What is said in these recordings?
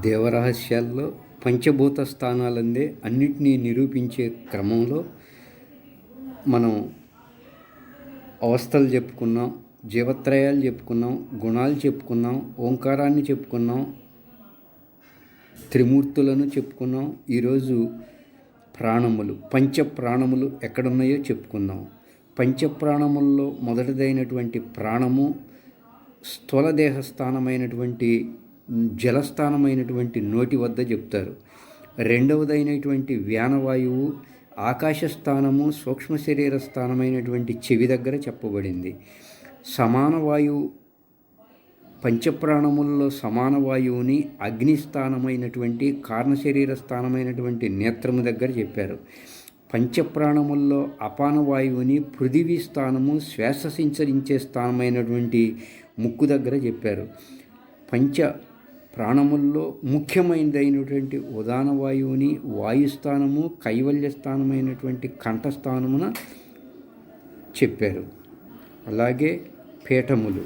దేవరహస్యాల్లో పంచభూత స్థానాలందే అన్నిటినీ నిరూపించే క్రమంలో మనం అవస్థలు చెప్పుకున్నాం జీవత్రయాలు చెప్పుకున్నాం గుణాలు చెప్పుకున్నాం ఓంకారాన్ని చెప్పుకున్నాం త్రిమూర్తులను చెప్పుకున్నాం ఈరోజు ప్రాణములు పంచ ప్రాణములు ఎక్కడున్నాయో చెప్పుకుందాం పంచప్రాణముల్లో మొదటిదైనటువంటి ప్రాణము స్థూలదేహ స్థానమైనటువంటి జలస్థానమైనటువంటి నోటి వద్ద చెప్తారు. రెండవదైనటువంటి వ్యానవాయువు ఆకాశ స్థానము సూక్ష్మ శరీర స్థానమైనటువంటి చెవి దగ్గర చెప్పబడింది. సమాన వాయువు పంచప్రాణముల్లో సమాన వాయువుని అగ్నిస్థానమైనటువంటి కారణ శరీర స్థానమైనటువంటి నేత్రము దగ్గర చెప్పారు. పంచప్రాణముల్లో అపాన వాయువుని పృథివీ స్థానము శ్వాస సంచరించే స్థానమైనటువంటి ముక్కు దగ్గర చెప్పారు. పంచ ప్రాణముల్లో ముఖ్యమైనదైనటువంటి ఉదాన వాయువుని వాయుస్థానము కైవల్య స్థానమైనటువంటి కంఠస్థానమున చెప్పారు. అలాగే పీఠములు.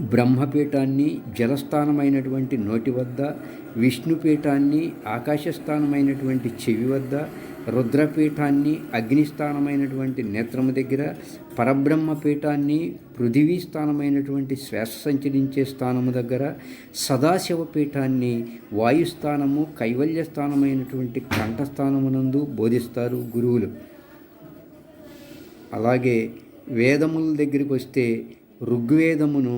బ్రహ్మపీఠాన్ని జలస్థానమైనటువంటి నోటి వద్ద విష్ణుపీఠాన్ని ఆకాశస్థానమైనటువంటి చెవి వద్ద రుద్రపీఠాన్ని అగ్నిస్థానమైనటువంటి నేత్రము దగ్గర పరబ్రహ్మపీఠాన్ని పృథివీ స్థానమైనటువంటి శ్వాస సంచరించే స్థానము దగ్గర సదాశివ పీఠాన్ని వాయుస్థానము కైవల్య స్థానమైనటువంటి కంఠస్థానమునందు బోధిస్తారు గురువులు. అలాగే వేదముల దగ్గరికి వస్తే ఋగ్వేదమును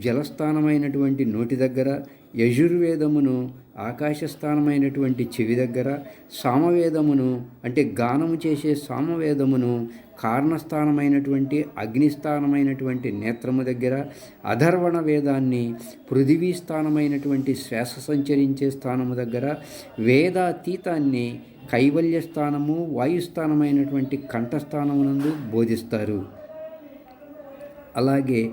జలస్థానమైనటువంటి నోటి దగ్గర యజుర్వేదమును ఆకాశస్థానమైనటువంటి చెవి దగ్గర సామవేదమును అంటే గానము చేసే సామవేదమును కారణస్థానమైనటువంటి అగ్నిస్థానమైనటువంటి నేత్రము దగ్గర అధర్వణ వేదాన్ని పృథివీ స్థానమైనటువంటి శ్వాస సంచరించే స్థానము దగ్గర వేదాతీతాన్ని కైవల్య స్థానము వాయుస్థానమైనటువంటి కంఠస్థానమునందు బోధిస్తారు. అలాగే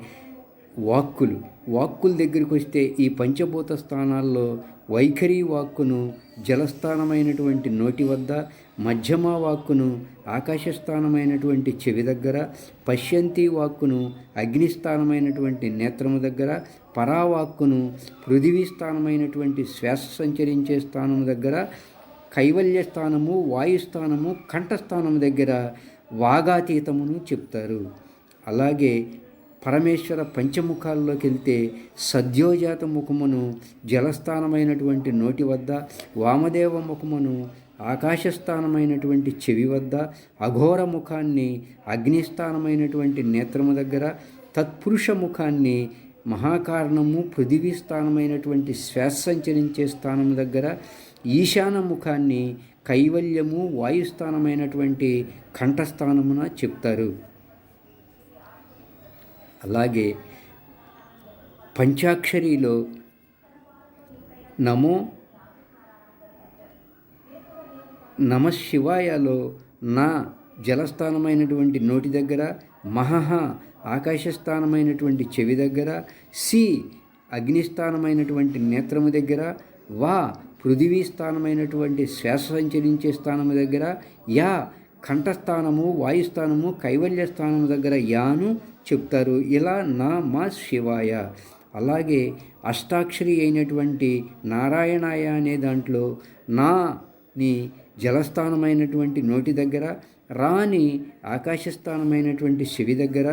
వాక్కులు. వాక్కుల దగ్గరికి వస్తే ఈ పంచభూత స్థానాల్లో వైఖరి వాక్కును జలస్థానమైనటువంటి నోటి వద్ద మధ్యమ వాక్కును ఆకాశస్థానమైనటువంటి చెవి దగ్గర పశ్యంతి వాక్కును అగ్నిస్థానమైనటువంటి నేత్రము దగ్గర పరావాక్కును పృథివీ స్థానమైనటువంటి శ్వాస సంచరించే స్థానము దగ్గర కైవల్య స్థానము వాయుస్థానము కంఠస్థానము దగ్గర వాగాతీతమును చెప్తారు. అలాగే పరమేశ్వర పంచముఖాల్లోకి వెళ్తే సద్యోజాత ముఖమును జలస్థానమైనటువంటి నోటి వద్ద వామదేవ ముఖమును ఆకాశస్థానమైనటువంటి చెవి వద్ద అఘోర ముఖాన్ని అగ్నిస్థానమైనటువంటి నేత్రము దగ్గర తత్పురుష ముఖాన్ని మహాకారణము పృథివీ స్థానమైనటువంటి శ్వాస సంచరించే స్థానం దగ్గర ఈశాన ముఖాన్ని కైవల్యము వాయుస్థానమైనటువంటి కంఠస్థానమున చెప్తారు. అలాగే పంచాక్షరిలో నమో నమ శివాయలో నా జలస్థానమైనటువంటి నోటి దగ్గర మహహ ఆకాశస్థానమైనటువంటి చెవి దగ్గర సి అగ్నిస్థానమైనటువంటి నేత్రము దగ్గర వా పృథివీ స్థానమైనటువంటి శ్వాస సంచరించే స్థానము దగ్గర యా కంఠస్థానము వాయుస్థానము కైవల్య స్థానము దగ్గర యాను చెప్తారు ఇలా నా మా శివాయ అలాగే అష్టాక్షరి అయినటువంటి నారాయణాయ అనే దాంట్లో నా ని జలస్థానమైనటువంటి నోటి దగ్గర రాని ఆకాశస్థానమైనటువంటి శివి దగ్గర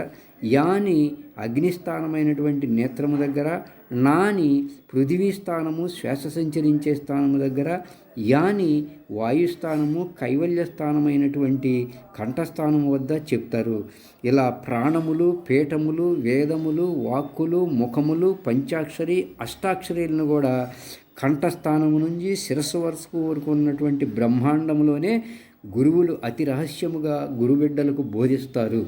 యాని అగ్నిస్థానమైనటువంటి నేత్రము దగ్గర నాని పృథివీ స్థానము శ్వాస సంచరించే స్థానము దగ్గర యాని వాయుస్థానము కైవల్య స్థానమైనటువంటి కంఠస్థానము వద్ద చెప్తారు. ఇలా ప్రాణములు పీఠములు వేదములు వాక్కులు ముఖములు పంచాక్షరి అష్టాక్షరీలను కూడా కంఠస్థానము నుంచి శిరస్సు వరుసకు వరకు ఉన్నటువంటి బ్రహ్మాండంలోనే గురువులు అతి రహస్యముగా గురుబిడ్డలకు బోధిస్తారు.